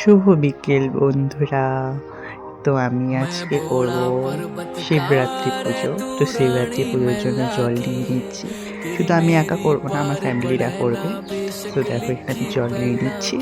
শুভ বিকেল, বন্ধুরা। তো আমি আজকে করব শিবরাত্রি পুজো। তো শিবরাত্রি পুজোর জন্য জল নিয়ে নিচ্ছি। শুধু আমি একা করব না, আমার ফ্যামিলিরা করবে। তো দেখো, এখানে জল নিয়ে নিচ্ছি।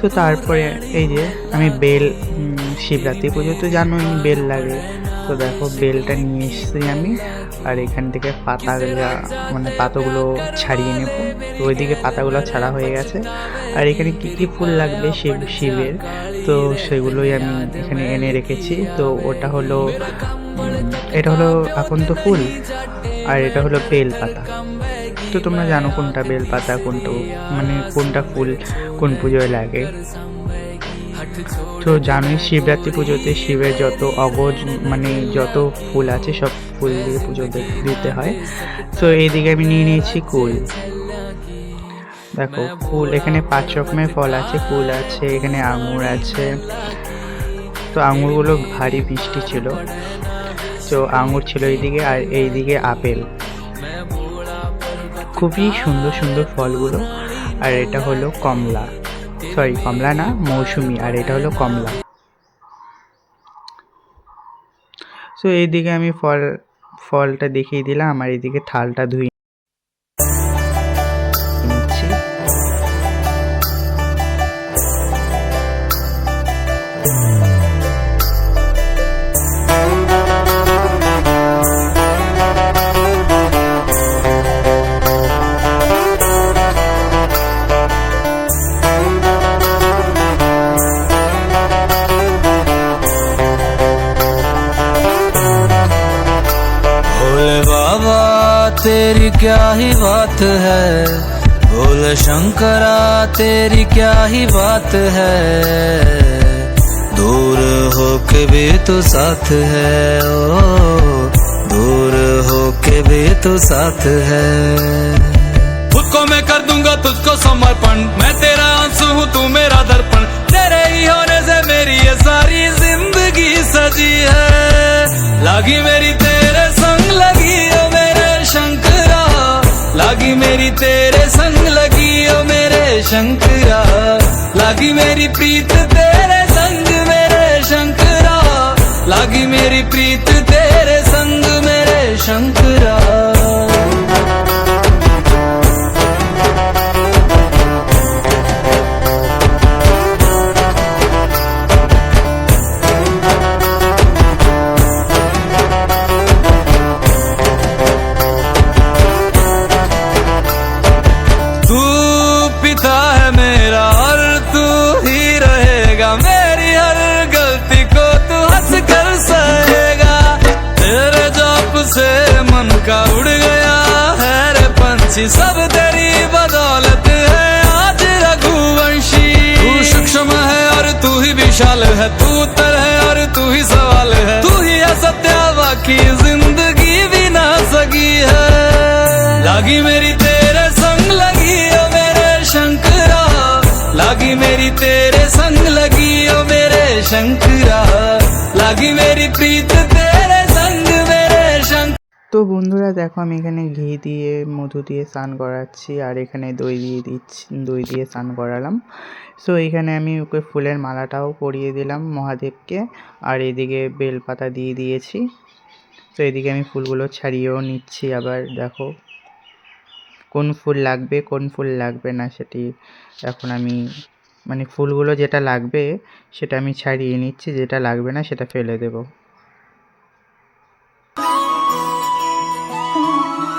তো তারপরে এই যে আমি বেল শিবরাত্রি পুজো তো জানোই, বেল লাগে। তো দেখো, বেলটা নিয়ে এসেছি আমি। আর এখান থেকে পাতাগুলো মানে পাতাগুলো ছাড়িয়ে নেব। তো ওইদিকে পাতাগুলো ছাড়া হয়ে গেছে। আর এখানে কী কী ফুল লাগবে শিব শিবের? তো সেগুলোই আমি এখানে এনে রেখেছি। তো ওটা হলো, এটা হলো আকন্ত ফুল আর এটা হলো বেল পাতা। তো তোমরা জানো কোনটা বেল পাতা, কোনটা মানে কোনটা ফুল কোন পুজোয় লাগে। তো জানোই শিবরাত্রি পুজোতে শিবের যত অগজ মানে যত ফুল আছে, সব ফুল দিয়ে পুজো দিতে হয়। তো এইদিকে আমি নিয়ে নিয়েছি কুল। দেখো ফুল এখানে পাঁচ রকমের ফল আছে। ফুল আছে, এখানে আঙুর আছে। তো আঙুরগুলো ভারী মিষ্টি ছিল। তো আঙুর ছিল এইদিকে আর এইদিকে আপেল। খুবই সুন্দর সুন্দর ফলগুলো। আর এটা হলো কমলা। সরি, কমলা না, মৌসুমি, আর এটা হলো কমলা। সো এইদিকে আমি ফল, ফলটা দেখিয়ে দিলাম, আর এইদিকে থালটা ধুই तेरी क्या ही बात है? बोल शंकरा, तेरी क्या ही बात है? दूर हो के भी तो साथ है, ओ, दूर हो के भी तो साथ है। खुद को मैं कर दूँगा तुझको समर्पण, मैं लागी मेरी तेरे संग लगी ओ मेरे शंकरा। लागी मेरी प्रीत तेरे संग, मेरे शंकरा। लागी मेरी प्रीत तेरे संग, मेरे शंकरा। पंछी सब तेरी बदौलत है। आज रघुवंशी, तू सूक्ष्म है और तू ही विशाल है। तू उत्तर है और तू ही सवाल है। तू ही है सत्या बाकी ज़िंदगी भी ना सकी है। लागी मेरी तेरे संग, लगी ओ मेरे शंकरा। लागी मेरी तेरे संग, लगी ओ मेरे शंकरा। लागी मेरी प्रीत तेरे संग তো বন্ধুরা দেখো আমি এখানে ঘি দিয়ে, মধু দিয়ে স্নান করাচ্ছি আর এখানে দই দিয়ে দিচ্ছি, দই দিয়ে স্নান করালাম। সো এখানে আমি ওকে ফুলের মালাটাও পরিয়ে দিলাম মহাদেবকে আর এদিকে বেলপাতা দিয়ে দিয়েছি। তো এদিকে আমি ফুলগুলো ছাড়িয়েও নিচ্ছি আবার দেখো কোন ফুল লাগবে, কোন ফুল লাগবে না সেটি এখন আমি মানে ফুলগুলো যেটা লাগবে সেটা আমি ছাড়িয়ে নিচ্ছি, যেটা লাগবে না সেটা ফেলে দেবো।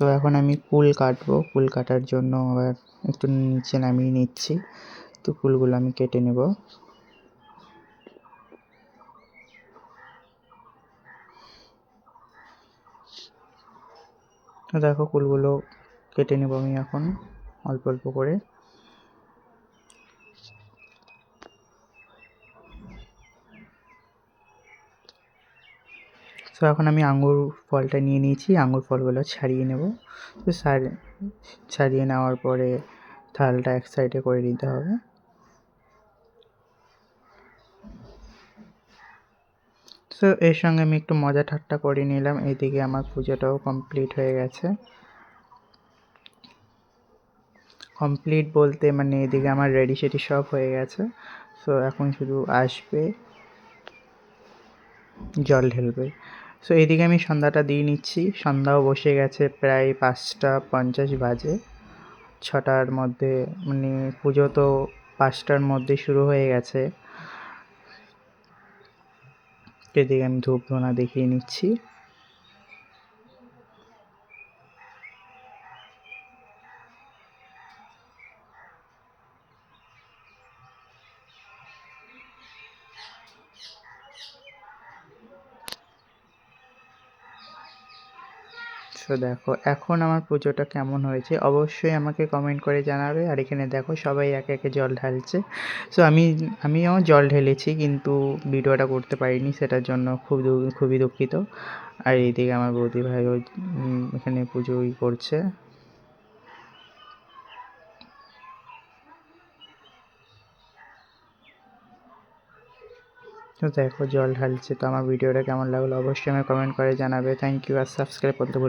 তো এখন আমি কুল কাটবো। কুল কাটার জন্য আবার একটু নিচে নামিয়ে নিচ্ছি। তো কুলগুলো আমি কেটে নেব। দেখো কুলগুলো কেটে নেব আমি এখন অল্প অল্প করে। তো এখন আমি আঙুর ফলটা নিয়ে নিয়েছি আঙুর ফলগুলো ছাড়িয়ে নেব। তো ছাড়িয়ে নেওয়ার পরে থালটা এক সাইডে করে নিতে হবে। তো এর সঙ্গে আমি একটু মজা ঠাট্টা করে নিলাম এইদিকে আমার পুজোটাও কমপ্লিট হয়ে গেছে। কমপ্লিট বলতে মানে এদিকে আমার রেডি সেডি সব হয়ে গেছে সো এখন শুধু আসবে, জল ঢেলবে। সো এদিকে আমি সন্ধ্যাটা দিয়ে নিচ্ছি। সন্ধ্যাও বসে গেছে প্রায় পাঁচটা পঞ্চাশ বাজে। ছটার মধ্যে মানে পুজো তো পাঁচটার মধ্যে শুরু হয়ে গেছে। এদিকে আমি ধূপ ধোনা দেখিয়ে নিচ্ছি। সো দেখো, এখন আমার পুজোটা কেমন হয়েছে? অবশ্যই আমাকে কমেন্ট করে জানাবে। আর এখানে দেখো, সবাই একে একে জল ঢালছে। সো আমি, আমিও জল ঢেলেছি, কিন্তু ভিডিওটা করতে পারিনি, সেটার জন্য খুব খুবই দুঃখিত। আর এইদিকে আমার বৌদি ভাইও এখানে পুজোই করছে। তো দেখো, জল ঢালছে, তো আমার ভিডিওটা কেমন লাগল অবশ্যই আমাকে কমেন্ট করে জানাবে। থ্যাংক ইউ আর সাবস্ক্রাইব করতে ভুলবে।